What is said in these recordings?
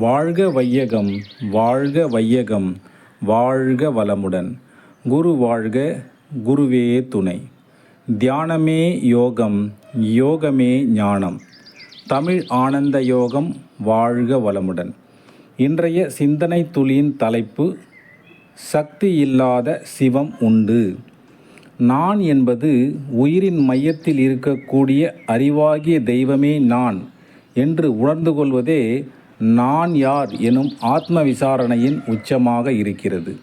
வாழ்க வையகம் வாழ்க வையகம் வாழ்க வளமுடன். குரு வாழ்க குருவே துணை. தியானமே யோகம் யோகமே ஞானம். தமிழ் ஆனந்த யோகம் வாழ்க வளமுடன். இன்றைய சிந்தனை துளியின் தலைப்பு சக்தி இல்லாத சிவம் உண்டு. நான் என்பது உயிரின் மையத்தில் இருக்கக்கூடிய அறிவாகிய தெய்வமே நான் என்று உணர்ந்து கொள்வதே நான் யார் எனும் ஆத்ம விசாரணையின் உச்சமாக இருக்கிறது.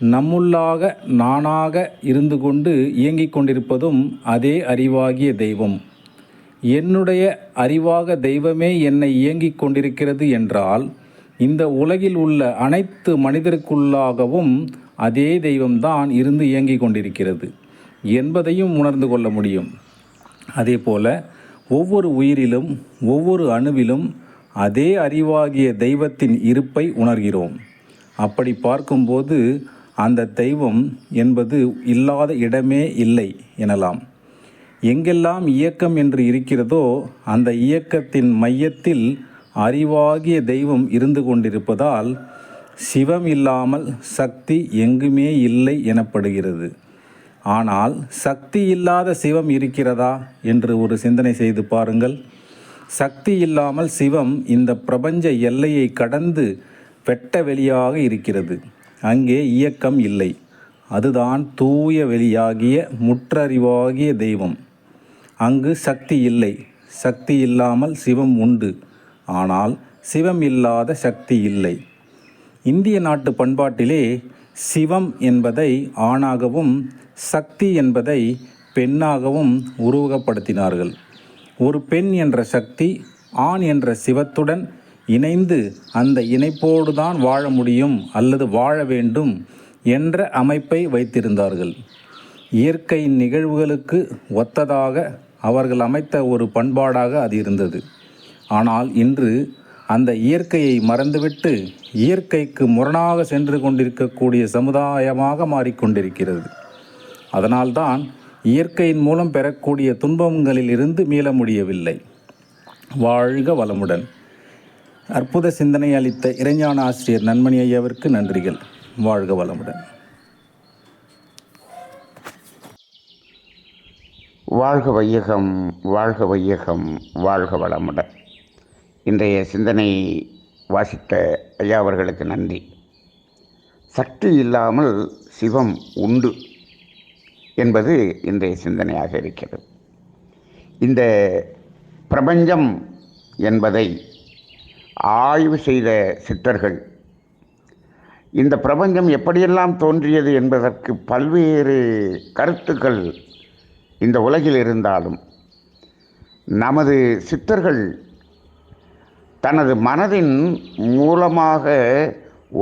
நம்முள்ளாக நானாக இருந்து கொண்டு இயங்கிக் கொண்டிருப்பதும் அதே அறிவாகிய தெய்வம். என்னுடைய அறிவாக தெய்வமே என்னை இயங்கிக் கொண்டிருக்கிறது என்றால் இந்த உலகில் உள்ள அனைத்து மனிதருக்குள்ளாகவும் அதே தெய்வம்தான் இருந்து இயங்கிக் கொண்டிருக்கிறது என்பதையும் உணர்ந்து கொள்ள முடியும். அதேபோல ஒவ்வொரு உயிரிலும் ஒவ்வொரு அணுவிலும் அதே அறிவாகிய தெய்வத்தின் இருப்பை உணர்கிறோம். அப்படி பார்க்கும்போது அந்த தெய்வம் என்பது இல்லாத இடமே இல்லை எனலாம். எங்கெல்லாம் இயக்கம் என்று இருக்கிறதோ அந்த இயக்கத்தின் மையத்தில் அறிவாகிய தெய்வம் இருந்து கொண்டிருப்பதால் சிவம் இல்லாமல் சக்தி எங்குமே இல்லை எனப்படுகிறது. ஆனால் சக்தி இல்லாத சிவம் இருக்கிறதா என்று ஒரு சிந்தனை செய்து பாருங்கள். சக்தி இல்லாமல் சிவம் இந்த பிரபஞ்ச எல்லையை கடந்து வெட்ட வெளியாக இருக்கிறது. அங்கே இயக்கம் இல்லை. அதுதான் தூய வெளியாகிய முற்றறிவாகிய தெய்வம். அங்கு சக்தி இல்லை. சக்தி இல்லாமல் சிவம் உண்டு. ஆனால் சிவம் இல்லாத சக்தி இல்லை. இந்திய நாட்டு பண்பாட்டிலே சிவம் என்பதை ஆணாகவும் சக்தி என்பதை பெண்ணாகவும் உருவகப்படுத்தினார்கள். ஒரு பெண் என்ற சக்தி ஆண் என்ற சிவத்துடன் இணைந்து அந்த இணைப்போடு தான் வாழ முடியும் அல்லது வாழ வேண்டும் என்ற அமைப்பை வைத்திருந்தார்கள். இயற்கையின் நிகழ்வுகளுக்கு ஒத்ததாக அவர்கள் அமைத்த ஒரு பண்பாடாக அது இருந்தது. ஆனால் இன்று அந்த இயற்கையை மறந்துவிட்டு இயற்கைக்கு முரணாக சென்று கொண்டிருக்கக்கூடிய சமுதாயமாக மாறிக்கொண்டிருக்கிறது. அதனால்தான் இயற்கையின் மூலம் பெறக்கூடிய துன்பங்களில் இருந்து மீள முடியவில்லை. வாழ்க வளமுடன். அற்புத சிந்தனை அளித்த இறைஞான ஆசிரியர் நன்மணி ஐயாவிற்கு நன்றிகள். வாழ்க வளமுடன். வாழ்க வையகம் வாழ்க வையகம் வாழ்க வளமுடன். இன்றைய சிந்தனை வாசித்த ஐயா அவர்களுக்கு நன்றி. சக்தி இல்லாமல் சிவம் உண்டு. என்பது இன்றைய சிந்தனையாக இருக்கிறது. இந்த பிரபஞ்சம் என்பதை ஆய்வு செய்த சித்தர்கள் இந்த பிரபஞ்சம் எப்படியெல்லாம் தோன்றியது என்பதற்கு பல்வேறு கருத்துக்கள் இந்த உலகில் இருந்தாலும் நமது சித்தர்கள் தனது மனதின் மூலமாக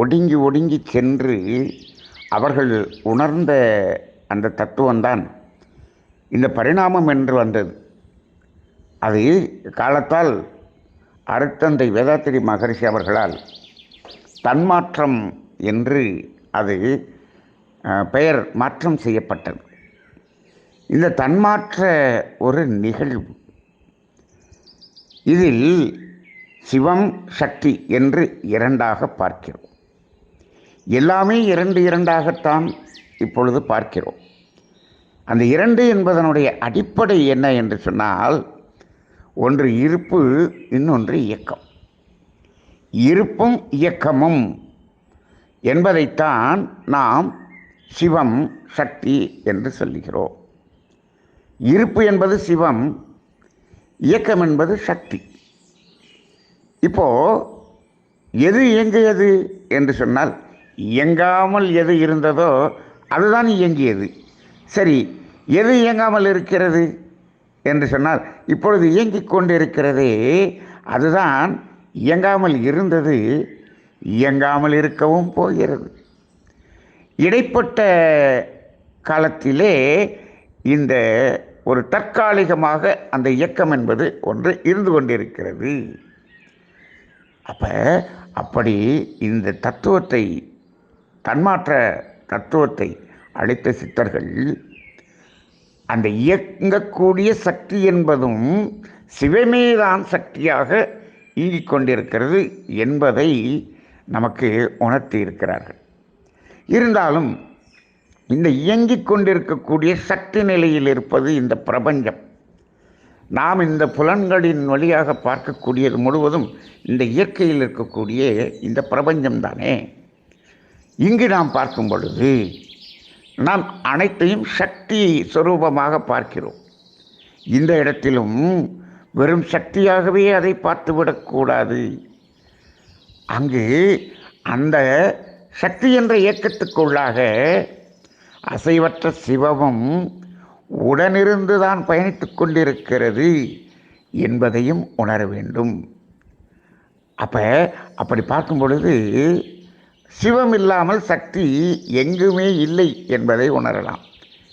ஒடுங்கி ஒடுங்கி சென்று அவர்கள் உணர்ந்த அந்த தத்துவம்தான் இந்த பரிணாமம் என்று வந்தது. அது காலத்தால் அருத்தந்தை வேதாத்திரி மகரிஷி அவர்களால் தன்மாற்றம் என்று அது பெயர் மாற்றம் செய்யப்பட்டது. இந்த தன்மாற்ற ஒரு நிகழ்வு. இதில் சிவம் சக்தி என்று இரண்டாக பார்க்கிறோம். எல்லாமே இரண்டு இரண்டாகத்தான் இப்பொழுது பார்க்கிறோம். அந்த இரண்டு என்பதனுடைய அடிப்படை என்ன என்று சொன்னால் ஒன்று இருப்பு இன்னொன்று இயக்கம். இருப்பும் இயக்கமும் என்பதைத்தான் நாம் சிவம் சக்தி என்று சொல்லுகிறோம். இருப்பு என்பது சிவம் இயக்கம் என்பது சக்தி. இப்போ எது இயங்கியது என்று சொன்னால் இயங்காமல் எது இருந்ததோ அதுதான் இயங்கியது. சரி எது இயங்காமல் இருக்கிறது? என்று சொன்னால் இப்பொழுது இயங்கிக் கொண்டிருக்கிறதே அதுதான் இயங்காமல் இருந்தது இயங்காமல் இருக்கவும் போகிறது. இடைப்பட்ட காலத்திலே இந்த ஒரு தற்காலிகமாக அந்த இயக்கம் என்பது ஒன்று இருந்து கொண்டிருக்கிறது. அப்போ அப்படி இந்த தத்துவத்தை தன்மாற்ற தத்துவத்தை அளித்த சித்தர்கள் அந்த இயங்கக்கூடிய சக்தி என்பதும் சிவமேதான் சக்தியாக இயங்கிக் கொண்டிருக்கிறது என்பதை நமக்கு உணர்த்தி இருக்கிறார்கள். இருந்தாலும் இந்த இயங்கிக் கொண்டிருக்கக்கூடிய சக்தி நிலையில் இருப்பது இந்த பிரபஞ்சம். நாம் இந்த புலன்களின் வழியாக பார்க்கக்கூடியது முழுவதும் இந்த இயற்கையில் இருக்கக்கூடிய இந்த பிரபஞ்சம் தானே. இங்கு நாம் பார்க்கும் பொழுது நாம் அனைத்தையும் சக்தி சுரூபமாக பார்க்கிறோம். இந்த இடத்திலும் வெறும் சக்தியாகவே அதை பார்த்துவிடக்கூடாது அங்கு அந்த சக்தி என்ற இயக்கத்துக்குள்ளாக அசைவற்ற சிவமும் உடனிருந்து தான் பயணித்துக் கொண்டிருக்கிறது என்பதையும் உணர வேண்டும். அப்போ அப்படி பார்க்கும் பொழுது சிவம் இல்லாமல் சக்தி எங்குமே இல்லை என்பதை உணரலாம்.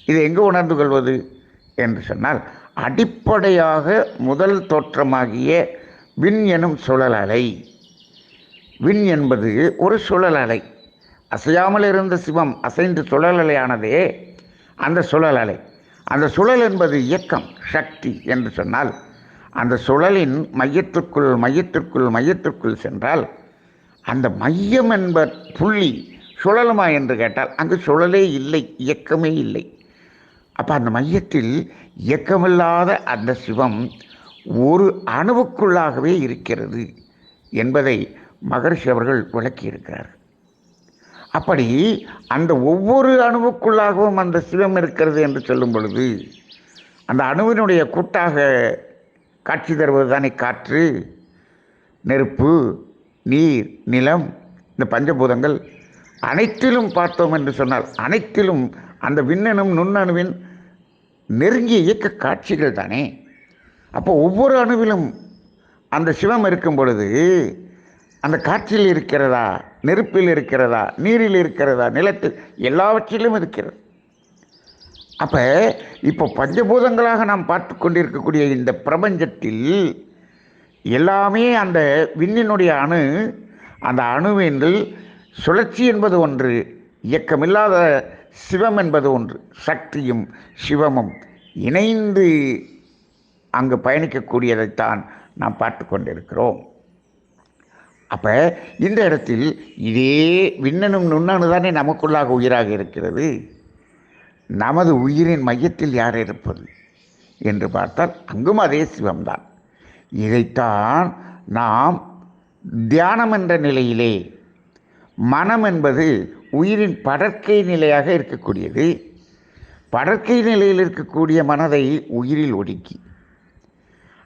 இது எங்கு உணர்ந்து கொள்வது? என்று சொன்னால் அடிப்படையாக முதல் தோற்றமாகிய விண் எனும் சுழல் அலை. விண் என்பது ஒரு சுழல் அலை. அசையாமல் இருந்த சிவம் அசைந்து சுழல் அலையானதே அந்த சுழல் அலை. அந்த சுழல் என்பது இயக்கம் சக்தி என்று சொன்னால் அந்த சுழலின் மையத்திற்குள் மையத்திற்குள் மையத்திற்குள் சென்றால் அந்த மையம் என்ப புள்ளி சுழலுமா என்று கேட்டால் அங்கு சுழலே இல்லை இயக்கமே இல்லை. அப்போ அந்த மையத்தில் இயக்கமில்லாத அந்த சிவம் ஒரு அணுவுக்குள்ளாகவே இருக்கிறது என்பதை மகர்ஷி அவர்கள் விளக்கியிருக்கிறார் அப்படி அந்த ஒவ்வொரு அணுவுக்குள்ளாகவும் அந்த சிவம் இருக்கிறது என்று சொல்லும் பொழுது அந்த அணுவினுடைய கூட்டாக காட்சி தருவது தானே காற்று நெருப்பு நீர் நிலம் இந்த பஞ்சபூதங்கள் அனைத்திலும் பார்த்தோம் என்று சொன்னால் அனைத்திலும் அந்த விண்ணணும் நுண்ணணுவின் நெருங்கிய இயக்க காட்சிகள் தானே? அப்போ ஒவ்வொரு அணுவிலும் அந்த சிவம் இருக்கும் பொழுது அந்த காற்றில் இருக்கிறதா நெருப்பில் இருக்கிறதா நீரில் இருக்கிறதா நிலத்தில் எல்லாவற்றிலும் இருக்கிறது. அப்போ இப்போ பஞ்சபூதங்களாக நாம் பார்த்து கொண்டிருக்கக்கூடிய இந்த பிரபஞ்சத்தில் எல்லாமே அந்த விண்ணினுடைய அணு அந்த அணுவென்றில் சுழற்சி என்பது ஒன்று இயக்கமில்லாத சிவம் என்பது ஒன்று சக்தியும் சிவமும் இணைந்து அங்கு பயணிக்கக்கூடியதைத்தான் நாம் பார்த்து கொண்டிருக்கிறோம். அப்போ இந்த இடத்தில் இதே விண்ணனும் நுண்ணணு தானே நமக்குள்ளாக உயிராக இருக்கிறது. நமது உயிரின் மையத்தில் யார் இருப்பது என்று பார்த்தால் அங்கும் அதே சிவம்தான். இதைத்தான் நாம் தியானம் என்ற நிலையிலே மனம் என்பது உயிரின் படற்கை நிலையாக இருக்கக்கூடியது. படற்கை நிலையில் இருக்கக்கூடிய மனதை உயிரில் ஒடுக்கி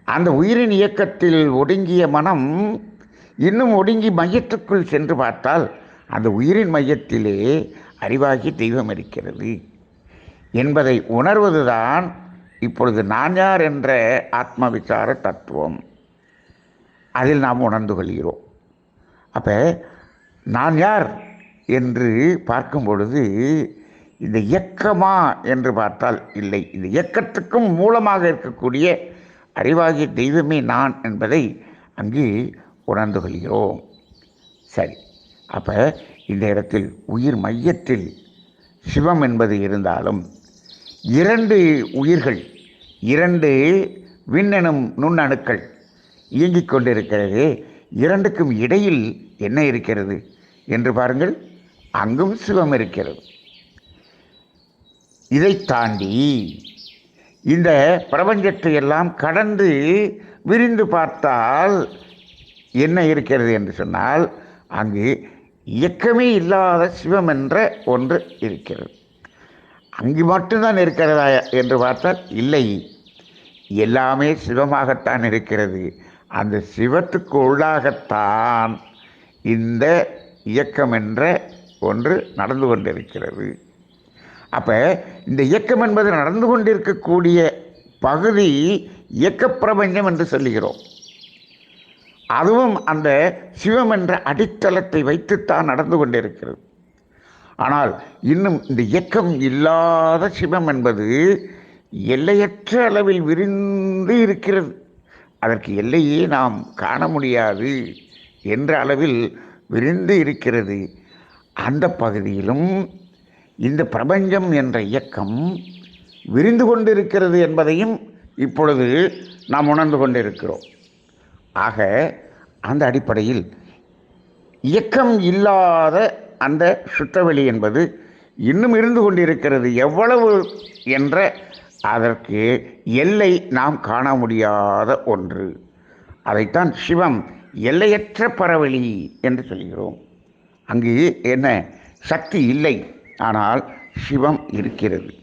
அந்த உயிரின் இயக்கத்தில் ஒடுங்கிய மனம் இன்னும் ஒடுங்கி மையத்துக்குள் சென்று பார்த்தால் அந்த உயிரின் மையத்திலே அறிவாகி தெய்வம் இருக்கிறது என்பதை உணர்வதுதான் இப்பொழுது நான் யார் என்ற ஆத்ம விசார தத்துவம் அதில் நாம் உணர்ந்து கொள்கிறோம். அப்போ நான் யார் என்று பார்க்கும் பொழுது இந்த இயக்கமா என்று பார்த்தால் இல்லை. இந்த இயக்கத்துக்கும் மூலமாக இருக்கக்கூடிய அறிவாகிய தெய்வமே நான் என்பதை அங்கு உணர்ந்து கொள்கிறோம். சரி. அப்போ இந்த இடத்தில் உயிர் மையத்தில் சிவம் என்பது இருந்தாலும் இரண்டு உயிர்கள் இரண்டு விண்ணெனும் நுண்ணணுக்கள் இயங்கிக் கொண்டிருக்கிறது. இரண்டுக்கும் இடையில் என்ன இருக்கிறது என்று பாருங்கள். அங்கும் சிவம் இருக்கிறது. இதை தாண்டி இந்த பிரபஞ்சத்தை எல்லாம் கடந்து விரிந்து பார்த்தால் என்ன இருக்கிறது என்று சொன்னால் அங்கு இயக்கமே இல்லாத சிவம் என்ற ஒன்று இருக்கிறது. அங்கு மட்டும்தான் இருக்கிறதா என்று பார்த்தால் இல்லை. எல்லாமே சிவமாகத்தான் இருக்கிறது. அந்த சிவத்துக்கு உள்ளாகத்தான் இந்த இயக்கம் என்ற ஒன்று நடந்து கொண்டிருக்கிறது. அப்போ இந்த இயக்கம் என்பது நடந்து கொண்டிருக்கக்கூடிய பகுதி இயக்கப்பிரபஞ்சம் என்று சொல்லுகிறோம். அதுவும் அந்த சிவம் என்ற அடித்தளத்தை வைத்துத்தான் நடந்து கொண்டிருக்கிறது. ஆனால் இன்னும் இந்த இயக்கம் இல்லாத சிவம் என்பது எல்லையற்ற அளவில் விரிந்து இருக்கிறது. அதற்கு எல்லையே நாம் காண முடியாது என்ற அளவில் விரிந்து இருக்கிறது. அந்த பகுதியிலும் இந்த பிரபஞ்சம் என்ற இயக்கம் விரிந்து கொண்டிருக்கிறது என்பதையும் இப்பொழுது நாம் உணர்ந்து கொண்டிருக்கிறோம். ஆக அந்த அடிப்படையில் இயக்கம் இல்லாத அந்த சுத்தவெளி என்பது இன்னும் இருந்து கொண்டிருக்கிறது எவ்வளவு என்ற அதற்கு எல்லை நாம் காண முடியாத ஒன்று. அதைத்தான் சிவம் எல்லையற்ற பரவெளி என்று சொல்கிறோம். அங்கு என்ன? சக்தி இல்லை. ஆனால் சிவம் இருக்கிறது.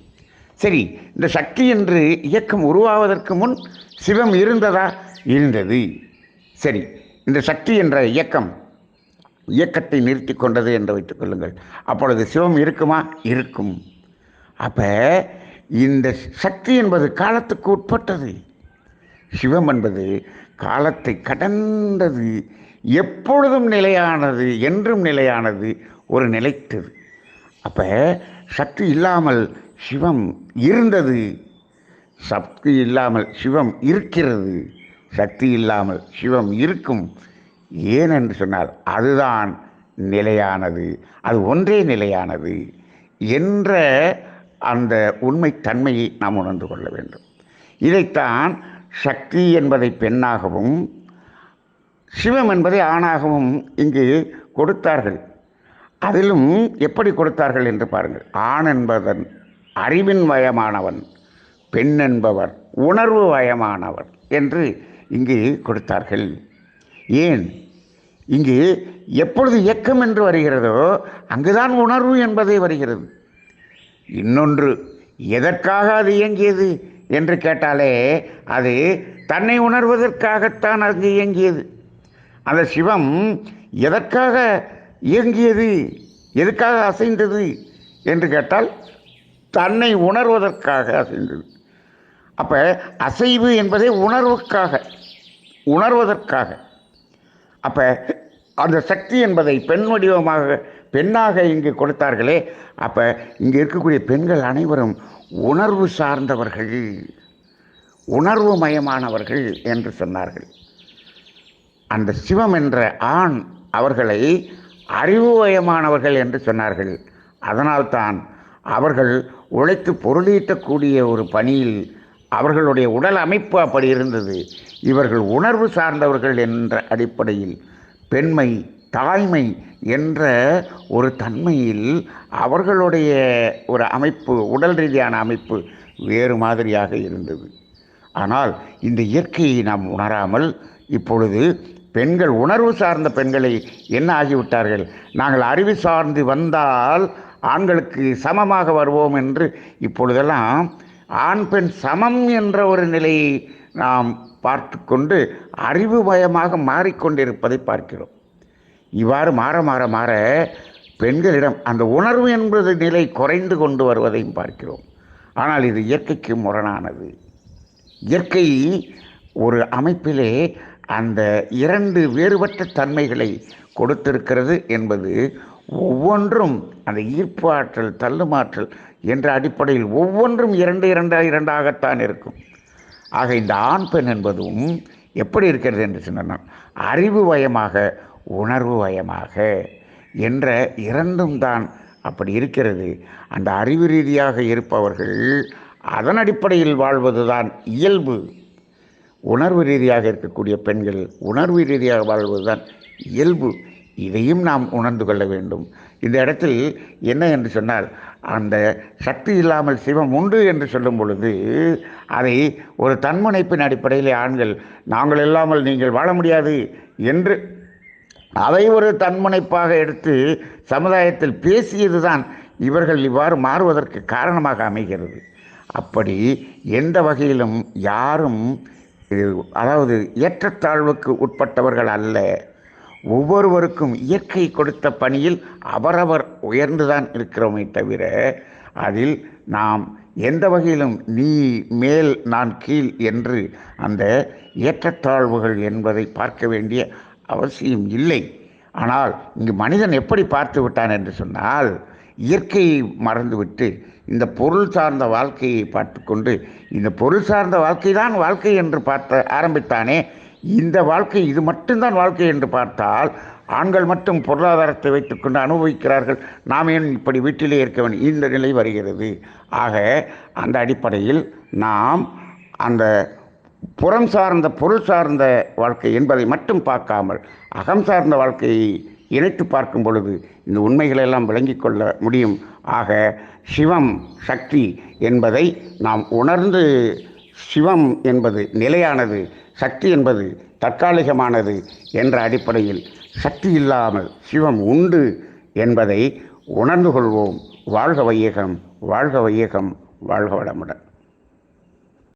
சரி இந்த சக்தி என்று இயக்கம் உருவாவதற்கு முன் சிவம் இருந்ததா? இருந்தது. சரி இந்த சக்தி என்ற இயக்கம் இயக்கத்தை நிறுத்தி கொண்டது என்று வைத்துக் கொள்ளுங்கள். அப்பொழுது சிவம் இருக்குமா? இருக்கும். அப்போ இந்த சக்தி என்பது காலத்துக்கு உட்பட்டது. சிவம் என்பது காலத்தை கடந்தது. எப்பொழுதும் நிலையானது என்றும் நிலையானது ஒரு நிலைத்தது. அப்போ சக்தி இல்லாமல் சிவம் இருந்தது. சக்தி இல்லாமல் சிவம் இருக்கிறது. சக்தி இல்லாமல் சிவம் இருக்கும். ஏன் என்று சொன்னால் அதுதான் நிலையானது. அது ஒன்றே நிலையானது என்ற அந்த உண்மைத்தன்மையை நாம் உணர்ந்து கொள்ள வேண்டும். இதைத்தான் சக்தி என்பதை பெண்ணாகவும் சிவம் என்பதை ஆணாகவும் இங்கு கொடுத்தார்கள். அதிலும் எப்படி கொடுத்தார்கள் என்று பாருங்கள். ஆண் என்பதன் அறிவின் வயமானவன் பெண் என்பவர் உணர்வு வயமானவர் என்று இங்கு கொடுத்தார்கள். ஏன்? இங்கு எப்பொழுது இயக்கம் என்று வருகிறதோ அங்குதான் உணர்வு என்பதே வருகிறது. இன்னொன்று எதற்காக அது இயங்கியது என்று கேட்டாலே அது தன்னை உணர்வதற்காகத்தான் அங்கு இயங்கியது. அந்த சிவம் எதற்காக இயங்கியது எதுக்காக அசைந்தது என்று கேட்டால் தன்னை உணர்வதற்காக அசைந்தது. அப்போ அசைவு என்பதே உணர்வுக்காக உணர்வதற்காக. அப்போ அந்த சக்தி என்பதை பெண் வடிவமாக பெண்ணாக இங்கு கொடுத்தார்களே. அப்போ இங்கே இருக்கக்கூடிய பெண்கள் அனைவரும் உணர்வு சார்ந்தவர்கள் உணர்வு மயமானவர்கள் என்று சொன்னார்கள். அந்த சிவம் என்ற ஆண் அவர்களை அறிவுமயமானவர்கள் என்று சொன்னார்கள். அதனால்தான் அவர்கள் உழைத்து பொருளீட்டக்கூடிய ஒரு பணியில் அவர்களுடைய உடல் அமைப்பு அப்படி இருந்தது. இவர்கள் உணர்வு சார்ந்தவர்கள் என்ற அடிப்படையில் பெண்மை தாய்மை என்ற ஒரு தன்மையில் அவர்களுடைய ஒரு அமைப்பு உடல் ரீதியான அமைப்பு வேறு மாதிரியாக இருந்தது. ஆனால் இந்த இயற்கையை நாம் உணராமல் இப்பொழுது பெண்கள் உணர்வு சார்ந்த பெண்களை என்ன ஆகிவிட்டார்கள்? நாங்கள் அறிவு சார்ந்து வந்தால் ஆண்களுக்கு சமமாக வருவோம் என்று இப்பொழுதெல்லாம் ஆண் பெண் சமம் என்ற ஒரு நிலையை நாம் பார்த்து கொண்டு அறிவு பயமாக மாறிக்கொண்டிருப்பதை பார்க்கிறோம். இவ்வாறு மாற மாற மாற பெண்களிடம் அந்த உணர்வு என்பது நிலை குறைந்து கொண்டு வருவதையும் பார்க்கிறோம். ஆனால் இது இயற்கைக்கு முரணானது. இயற்கை ஒரு அமைப்பிலே அந்த இரண்டு வேறுபட்ட தன்மைகளை கொடுத்திருக்கிறது என்பது ஒவ்வொன்றும் அந்த ஈர்ப்பு ஆற்றல் தள்ளுமாற்றல் என்ற அடிப்படையில் ஒவ்வொன்றும் இரண்டு இரண்டாக இரண்டாகத்தான் இருக்கும். ஆக இந்த ஆண் பெண் என்பதும் எப்படி இருக்கிறது என்று சொன்னால் அறிவு வயமாக உணர்வு வயமாக என்ற இரண்டும் தான் அப்படி இருக்கிறது. அந்த அறிவு ரீதியாக இருப்பவர்கள் அதன் அடிப்படையில் வாழ்வதுதான் இயல்பு. உணர்வு ரீதியாக இருக்கக்கூடிய பெண்கள் உணர்வு ரீதியாக வாழ்வதுதான் இயல்பு. இதையும் நாம் உணர்ந்து கொள்ள வேண்டும். இந்த இடத்தில் என்ன என்று சொன்னால் அந்த சக்தி இல்லாமல் சிவம் உண்டு என்று சொல்லும் பொழுது அதை ஒரு தன்முனைப்பின் அடிப்படையில் ஆண்கள் நாங்கள் இல்லாமல் நீங்கள் வாழ முடியாது என்று அதை ஒரு தன்முனைப்பாக எடுத்து சமுதாயத்தில் பேசியதுதான் இவர்கள் இவ்வாறு மாறுவதற்கு காரணமாக அமைகிறது. அப்படி எந்த வகையிலும் யாரும் அதாவது ஏற்றத்தாழ்வுக்கு உட்பட்டவர்கள் அல்ல. ஒவ்வொருவருக்கும் இயற்கை கொடுத்த பணியில் அவரவர் உயர்ந்துதான் இருக்கிறோமே தவிர அதில் நாம் எந்த வகையிலும் நீ மேல் நான் கீழ் என்று அந்த ஏற்றத்தாழ்வுகள் என்பதை பார்க்க வேண்டிய அவசியம் இல்லை. ஆனால் இங்கு மனிதன் எப்படி பார்த்து விட்டான் என்று சொன்னால் இயற்கையை மறந்துவிட்டு இந்த பொருள் சார்ந்த வாழ்க்கையை பார்த்து கொண்டு இந்த பொருள் சார்ந்த வாழ்க்கை தான் வாழ்க்கை என்று பார்த்த ஆரம்பித்தானே இந்த வாழ்க்கை இது மட்டும்தான் வாழ்க்கை என்று பார்த்தால் ஆண்கள் மட்டும் பொருளாதாரத்தை வைத்துக்கொண்டு அனுபவிக்கிறார்கள். நாம் ஏன் இப்படி வீட்டிலே இருக்க வேண்டும்? இந்த நிலை வருகிறது. ஆக அந்த அடிப்படையில் நாம் அந்த புறம் சார்ந்த பொருள் சார்ந்த வாழ்க்கை என்பதை மட்டும் பார்க்காமல் அகம் சார்ந்த வாழ்க்கையை இணைத்து பார்க்கும் பொழுது இந்த உண்மைகளெல்லாம் விளங்கிக் கொள்ள முடியும். ஆக சிவம் சக்தி என்பதை நாம் உணர்ந்து சிவம் என்பது நிலையானது சக்தி என்பது தற்காலிகமானது என்ற அடிப்படையில் சக்தி இல்லாமல் சிவம் உண்டு என்பதை உணர்ந்து கொள்வோம். வாழ்க வையகம் வாழ்க வையகம் வாழ்க வளமுடன்.